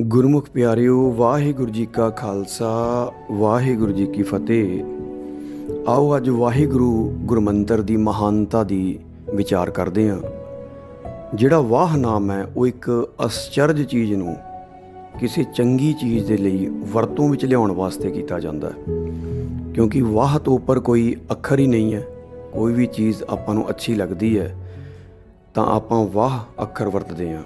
ਗੁਰਮੁਖ ਪਿਆਰਿਓ, ਵਾਹਿਗੁਰੂ ਜੀ ਕਾ ਖਾਲਸਾ, ਵਾਹਿਗੁਰੂ ਜੀ ਕੀ ਫਤਿਹ। ਆਓ ਅੱਜ ਵਾਹਿਗੁਰੂ ਗੁਰਮੰਤਰ ਦੀ ਮਹਾਨਤਾ ਦੀ ਵਿਚਾਰ ਕਰਦੇ ਹਾਂ। ਜਿਹੜਾ ਵਾਹ ਨਾਮ ਹੈ, ਉਹ ਇੱਕ ਅਸਚਰਜ ਚੀਜ਼ ਨੂੰ ਕਿਸੇ ਚੰਗੀ ਚੀਜ਼ ਦੇ ਲਈ ਵਰਤੋਂ ਵਿੱਚ ਲਿਆਉਣ ਵਾਸਤੇ ਕੀਤਾ ਜਾਂਦਾ ਹੈ। ਕਿਉਂਕਿ ਵਾਹ ਤੋਂ ਉੱਪਰ ਕੋਈ ਅੱਖਰ ਹੀ ਨਹੀਂ ਹੈ, ਕੋਈ ਵੀ ਚੀਜ਼ ਆਪਾਂ ਨੂੰ ਅੱਛੀ ਲੱਗਦੀ ਹੈ, ਤਾਂ ਆਪਾਂ ਵਾਹ ਅੱਖਰ ਵਰਤਦੇ ਹਾਂ।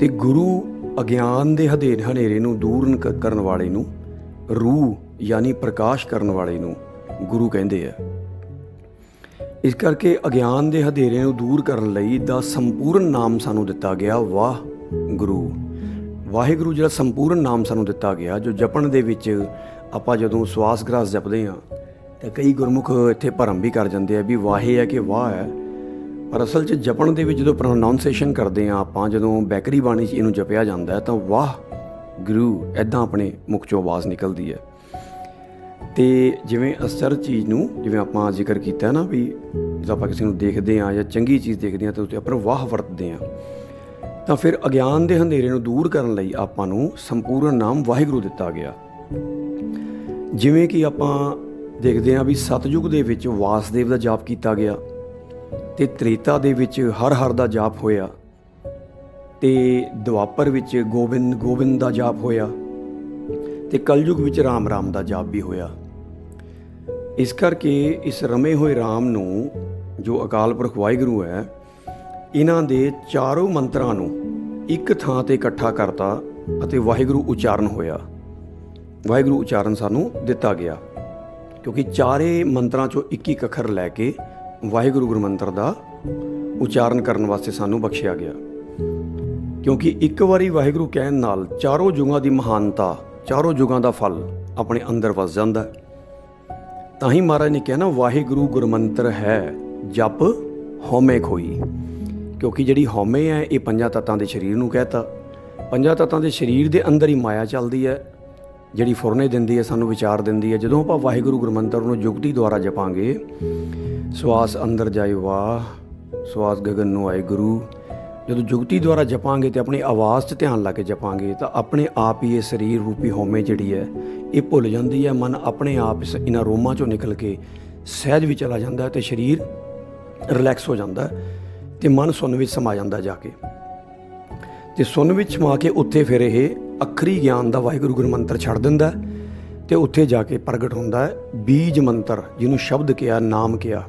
ਤੇ ਗੁਰੂ ਅਗਿਆਨ ਦੇ ਹਨੇਰ ਹਨੇਰੇ ਨੂੰ ਦੂਰ ਕਰਨ ਵਾਲੇ ਨੂੰ, ਰੂਹ ਯਾਨੀ ਪ੍ਰਕਾਸ਼ ਕਰਨ ਵਾਲੇ ਨੂੰ ਗੁਰੂ ਕਹਿੰਦੇ ਆ। ਇਸ ਕਰਕੇ ਅਗਿਆਨ ਦੇ ਹਨੇਰੇ ਨੂੰ ਦੂਰ ਕਰਨ ਲਈ ਦਾ ਸੰਪੂਰਨ ਨਾਮ ਸਾਨੂੰ ਦਿੱਤਾ ਗਿਆ ਵਾਹ ਗੁਰੂ ਵਾਹਿਗੁਰੂ ਜਿਹੜਾ ਸੰਪੂਰਨ ਨਾਮ ਸਾਨੂੰ ਦਿੱਤਾ ਗਿਆ, ਜੋ ਜਪਣ ਦੇ ਵਿੱਚ ਆਪਾਂ ਜਦੋਂ ਸਵਾਸ ਗ੍ਰਾਸ ਜਪਦੇ ਹਾਂ, ਤਾਂ ਕਈ ਗੁਰਮੁਖ ਇੱਥੇ ਭਰਮ ਵੀ ਕਰ ਜਾਂਦੇ ਆ ਵੀ ਵਾਹੇ ਹੈ ਕਿ ਵਾਹ ਹੈ। ਪਰ ਅਸਲ 'ਚ ਜਪਣ ਦੇ ਵਿੱਚ ਜਦੋਂ ਪ੍ਰੋਨਾਂਸੀਏਸ਼ਨ ਕਰਦੇ ਆ ਆਪਾਂ, ਜਦੋਂ ਬੈਕਰੀ ਬਾਣੀ 'ਚ ਇਹਨੂੰ ਜਪਿਆ ਜਾਂਦਾ ਤਾਂ ਵਾਹ, ਗੁਰੂ ਐਦਾਂ ਆਪਣੇ ਮੁਖ ਚੋਂ ਆਵਾਜ਼ ਨਿਕਲਦੀ ਹੈ। ਤੇ ਜਿਵੇਂ ਅਸਰ ਚੀਜ਼ ਨੂੰ ਜਿਵੇਂ ਆਪਾਂ ਜ਼ਿਕਰ ਕੀਤਾ ਨਾ ਵੀ ਜਦੋਂ ਆਪਾਂ ਕਿਸੇ ਨੂੰ ਦੇਖਦੇ ਆ ਜਾਂ ਚੰਗੀ ਚੀਜ਼ ਦੇਖਦੇ ਆ ਤਾਂ ਉੱਤੇ ਆਪਾਂ ਵਾਹ ਵਰਤਦੇ ਆ ਤਾਂ ਫਿਰ ਅਗਿਆਨ ਦੇ ਹਨੇਰੇ ਨੂੰ ਦੂਰ ਕਰਨ ਲਈ ਆਪਾਂ ਨੂੰ ਸੰਪੂਰਨ ਨਾਮ ਵਾਹਿਗੁਰੂ ਦਿੱਤਾ ਗਿਆ। ਜਿਵੇਂ ਕਿ ਆਪਾਂ ਦੇਖਦੇ ਆ ਵੀ ਸਤਜੁਗ ਦੇ ਵਿੱਚ ਵਾਸਦੇਵ ਦਾ ਜਾਪ ਕੀਤਾ ਗਿਆ। ਤੇ ਤ੍ਰੇਤਾ ਦੇ ਵਿੱਚ ਹਰ ਹਰ ਦਾ ਜਾਪ ਹੋਇਆ ਤੇ ਦੁਆਪਰ ਵਿੱਚ ਗੋਬਿੰਦ ਗੋਬਿੰਦ ਦਾ ਜਾਪ ਹੋਇਆ ਤੇ ਕਲਯੁਗ ਵਿੱਚ ਰਾਮ ਰਾਮ ਦਾ ਜਾਪ ਵੀ ਹੋਇਆ। ਇਸ ਕਰਕੇ ਇਸ ਰਮੇ ਹੋਏ ਰਾਮ ਨੂੰ, ਜੋ ਅਕਾਲ ਪੁਰਖ ਵਾਹਿਗੁਰੂ ਹੈ, ਇਹਨਾਂ ਦੇ ਚਾਰੋਂ ਮੰਤਰਾਂ ਨੂੰ ਇੱਕ ਥਾਂ ਤੇ ਇਕੱਠਾ ਕਰਤਾ ਅਤੇ ਵਾਹਿਗੁਰੂ ਉਚਾਰਨ ਹੋਇਆ। ਵਾਹਿਗੁਰੂ ਉਚਾਰਨ ਸਾਨੂੰ ਦਿੱਤਾ ਗਿਆ ਕਿਉਂਕਿ ਚਾਰੇ ਮੰਤਰਾਂ ਚੋਂ ਇੱਕ ਇੱਕ ਅੱਖਰ ਲੈ ਕੇ ਵਾਹਿਗੁਰੂ ਗੁਰਮੰਤਰ ਦਾ ਉਚਾਰਨ ਕਰਨ ਵਾਸਤੇ ਸਾਨੂੰ ਬਖਸ਼ਿਆ ਗਿਆ। ਕਿਉਂਕਿ ਇੱਕ ਵਾਰੀ ਵਾਹਿਗੁਰੂ ਕਹਿਣ ਨਾਲ ਚਾਰੋਂ ਯੁਗਾਂ ਦੀ ਮਹਾਨਤਾ, ਚਾਰੋਂ ਯੁਗਾਂ ਦਾ ਫਲ ਆਪਣੇ ਅੰਦਰ ਵਸ ਜਾਂਦਾ ਹੈ। ਤਾਂ ਹੀ ਮਹਾਰਾਜ ਨੇ ਕਿਹਾ ਨਾ, ਵਾਹਿਗੁਰੂ ਗੁਰਮੰਤਰ ਹੈ, ਜਪ ਹਉਮੈ ਖੋਈ। ਕਿਉਂਕਿ ਜਿਹੜੀ ਹਉਮੈ ਹੈ, ਇਹ ਪੰਜਾਂ ਤੱਤਾਂ ਦੇ ਸਰੀਰ ਨੂੰ ਕਹਤਾ। ਪੰਜਾਂ ਤੱਤਾਂ ਦੇ ਸਰੀਰ ਦੇ ਅੰਦਰ ਹੀ ਮਾਇਆ ਚੱਲਦੀ ਹੈ। ਜਿਹੜੀ ਫੁਰਨੇ ਦਿੰਦੀ ਹੈ, ਸਾਨੂੰ ਵਿਚਾਰ ਦਿੰਦੀ ਹੈ। ਜਦੋਂ ਆਪਾਂ ਵਾਹਿਗੁਰੂ ਗੁਰਮੰਤਰ ਨੂੰ ਜੁਗਤੀ ਦੁਆਰਾ ਜਪਾਂਗੇ ਸਵਾਸ ਅੰਦਰ ਜਾਏ ਵਾਹ, ਸਵਾਸ ਗਗਨ ਨੂੰ ਆਏ ਗੁਰੂ। ਜਦੋਂ ਜੁਗਤੀ ਦੁਆਰਾ ਜਪਾਂਗੇ ਤੇ ਆਪਣੀ ਆਵਾਜ਼ 'ਚ ਧਿਆਨ ਲਾ ਕੇ ਜਪਾਂਗੇ ਤਾਂ ਆਪਣੇ ਆਪ ਹੀ ਇਹ ਸਰੀਰ ਰੂਪੀ ਹੋਮੇ ਜਿਹੜੀ ਹੈ, ਇਹ ਭੁੱਲ ਜਾਂਦੀ ਹੈ। ਮਨ ਆਪਣੇ ਆਪ ਇਸ ਇਹਨਾਂ ਰੋਮਾਂ 'ਚੋਂ ਨਿਕਲ ਕੇ ਸਹਿਜ ਵੀ ਚਲਾ ਜਾਂਦਾ ਹੈ ਤੇ ਸਰੀਰ ਰਿਲੈਕਸ ਹੋ ਜਾਂਦਾ ਹੈ ਤੇ ਮਨ ਸੁੰਨ ਵਿੱਚ ਸਮਾ ਜਾਂਦਾ ਜਾ ਕੇ। ਤੇ ਸੁੰਨ ਵਿੱਚ ਸਮਾ ਕੇ ਉੱਥੇ ਫਿਰ ਇਹ ਅਖਰੀ ਗਿਆਨ ਦਾ ਵਾਹਿਗੁਰੂ ਗੁਰਮੰਤਰ ਛੱਡ ਦਿੰਦਾ ਹੈ ਤੇ ਉੱਥੇ ਜਾ ਕੇ ਪ੍ਰਗਟ ਹੁੰਦਾ ਬੀਜ ਮੰਤਰ, ਜਿਹਨੂੰ ਸ਼ਬਦ ਕਿਹਾ, ਨਾਮ ਕਿਹਾ।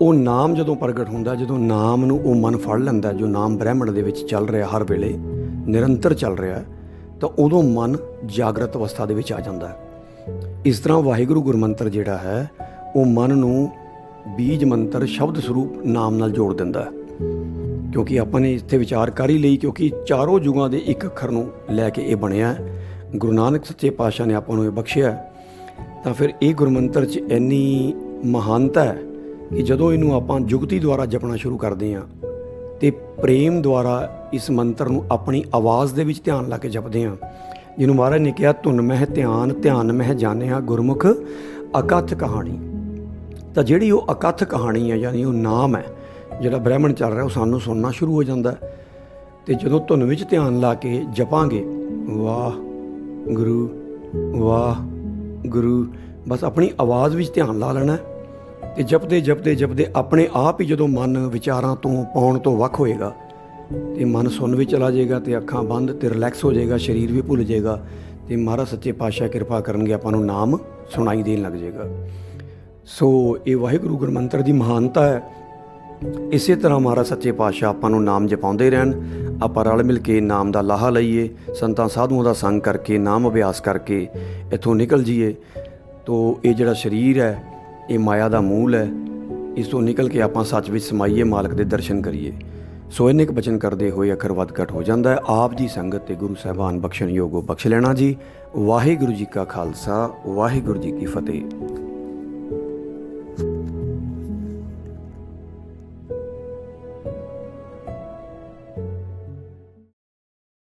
ਉਹ ਨਾਮ ਜਦੋਂ ਪ੍ਰਗਟ ਹੁੰਦਾ, ਜਦੋਂ ਨਾਮ ਨੂੰ ਉਹ ਮਨ ਫੜ ਲੈਂਦਾ, ਜੋ ਨਾਮ ਬ੍ਰਹਿਮੰਡ ਦੇ ਵਿੱਚ ਚੱਲ ਰਿਹਾ ਹਰ ਵੇਲੇ, ਨਿਰੰਤਰ ਚੱਲ ਰਿਹਾ ਤਾਂ ਉਦੋਂ ਮਨ ਜਾਗਰਤ ਅਵਸਥਾ ਦੇ ਵਿੱਚ ਆ ਜਾਂਦਾ ਇਸ ਤਰ੍ਹਾਂ ਵਾਹਿਗੁਰੂ ਗੁਰਮੰਤਰ ਜਿਹੜਾ ਹੈ, ਉਹ ਮਨ ਨੂੰ ਬੀਜ ਮੰਤਰ ਸ਼ਬਦ ਸਰੂਪ ਨਾਮ ਨਾਲ ਜੋੜ ਦਿੰਦਾ ਹੈ। ਕਿਉਂਕਿ ਆਪਾਂ ਨੇ ਇੱਥੇ ਵਿਚਾਰ ਕਰ ਹੀ ਲਈ, ਕਿਉਂਕਿ ਚਾਰੋਂ ਯੁਗਾਂ ਦੇ ਇੱਕ ਅੱਖਰ ਨੂੰ ਲੈ ਕੇ ਇਹ ਬਣਿਆ ਗੁਰੂ ਨਾਨਕ ਸੱਚੇ ਪਾਤਸ਼ਾਹ ਨੇ ਆਪਾਂ ਨੂੰ ਇਹ ਬਖਸ਼ਿਆ ਤਾਂ ਫਿਰ ਇਹ ਗੁਰਮੰਤਰ 'ਚ ਇੰਨੀ ਮਹਾਨਤਾ ਹੈ ਕਿ ਜਦੋਂ ਇਹਨੂੰ ਆਪਾਂ ਜੁਗਤੀ ਦੁਆਰਾ ਜਪਣਾ ਸ਼ੁਰੂ ਕਰਦੇ ਹਾਂ ਤੇ ਪ੍ਰੇਮ ਦੁਆਰਾ ਇਸ ਮੰਤਰ ਨੂੰ ਆਪਣੀ ਆਵਾਜ਼ ਦੇ ਵਿੱਚ ਧਿਆਨ ਲਾ ਕੇ ਜਪਦੇ ਹਾਂ। ਜਿਹਨੂੰ ਮਹਾਰਾਜ ਨੇ ਕਿਹਾ, ਧੁਨ ਮਹਿ ਧਿਆਨ ਧਿਆਨ ਮਹਿ ਜਾਣਿਆ ਗੁਰਮੁਖ, ਅਕਥ ਕਹਾਣੀ। ਤਾਂ ਜਿਹੜੀ ਉਹ ਅਕਥ ਕਹਾਣੀ ਹੈ ਯਾਨੀ ਉਹ ਨਾਮ ਹੈ, ਜਿਹੜਾ ਬ੍ਰਹਿਮਣ ਚੱਲ ਰਿਹਾ, ਉਹ ਸਾਨੂੰ ਸੁਣਨਾ ਸ਼ੁਰੂ ਹੋ ਜਾਂਦਾ ਹੈ। ਤੇ ਜਦੋਂ ਧੁਨ ਵਿੱਚ ਧਿਆਨ ਲਾ ਕੇ ਜਪਾਂਗੇ, ਵਾਹ ਗੁਰੂ ਵਾਹ ਗੁਰੂ, ਬਸ ਆਪਣੀ ਆਵਾਜ਼ ਵਿੱਚ ਧਿਆਨ ਲਾ ਲੈਣਾ ਤੇ ਜਪਦੇ ਜਪਦੇ ਜਪਦੇ ਆਪਣੇ ਆਪ ਹੀ ਜਦੋਂ ਮਨ ਵਿਚਾਰਾਂ ਤੋਂ ਪਾਉਣ ਤੋਂ ਵੱਖ ਹੋਏਗਾ, ਤੇ ਮਨ ਸੁਣ ਵੀ ਚਲਾ ਜਾਏਗਾ ਤੇ ਅੱਖਾਂ ਬੰਦ ਤੇ ਰਿਲੈਕਸ ਹੋ ਜਾਏਗਾ, ਸਰੀਰ ਵੀ ਭੁੱਲ ਜਾਏਗਾ ਤੇ ਮਹਾਰਾਜ ਸੱਚੇ ਪਾਤਸ਼ਾਹ ਕਿਰਪਾ ਕਰਨਗੇ, ਆਪਾਂ ਨੂੰ ਨਾਮ ਸੁਣਾਈ ਦੇਣ ਲੱਗ ਜਾਏਗਾ। ਸੋ ਇਹ ਵਾਹਿਗੁਰੂ ਗੁਰਮੰਤਰ ਦੀ ਮਹਾਨਤਾ ਹੈ। ਇਸੇ ਤਰ੍ਹਾਂ ਮਹਾਰਾਜ ਸੱਚੇ ਪਾਤਸ਼ਾਹ ਆਪਾਂ ਨੂੰ ਨਾਮ ਜਪਾਉਂਦੇ ਰਹਿਣ, ਆਪਾਂ ਰਲ ਮਿਲ ਕੇ ਨਾਮ ਦਾ ਲਾਹਾ ਲਈਏ, ਸੰਤਾਂ ਸਾਧੂਆਂ ਦਾ ਸੰਗ ਕਰਕੇ, ਨਾਮ ਅਭਿਆਸ ਕਰਕੇ ਇੱਥੋਂ ਨਿਕਲ ਜਾਈਏ। ਤੋ ਇਹ ਜਿਹੜਾ ਸਰੀਰ ਹੈ ਇਹ ਮਾਇਆ ਦਾ ਮੂਲ ਹੈ। ਇਸ ਤੋਂ ਨਿਕਲ ਕੇ ਆਪਾਂ ਸੱਚ ਵਿੱਚ ਸਮਾਈਏ, ਮਾਲਕ ਦੇ ਦਰਸ਼ਨ ਕਰੀਏ। ਸੋ ਇੰਨੇ ਕੁ ਬਚਨ ਕਰਦੇ ਹੋਏ ਅਖਰ ਵੱਧ ਘਟ ਹੋ ਜਾਂਦਾ ਹੈ। ਆਪ ਜੀ ਸੰਗਤ ਤੇ ਗੁਰੂ ਸਾਹਿਬਾਨ ਬਖਸ਼ਣ ਯੋਗੋ ਬਖਸ਼ ਲੈਣਾ ਜੀ। ਵਾਹਿਗੁਰੂ ਜੀ ਕਾ ਖਾਲਸਾ, ਵਾਹਿਗੁਰੂ ਜੀ ਕੀ ਫਤਿਹ।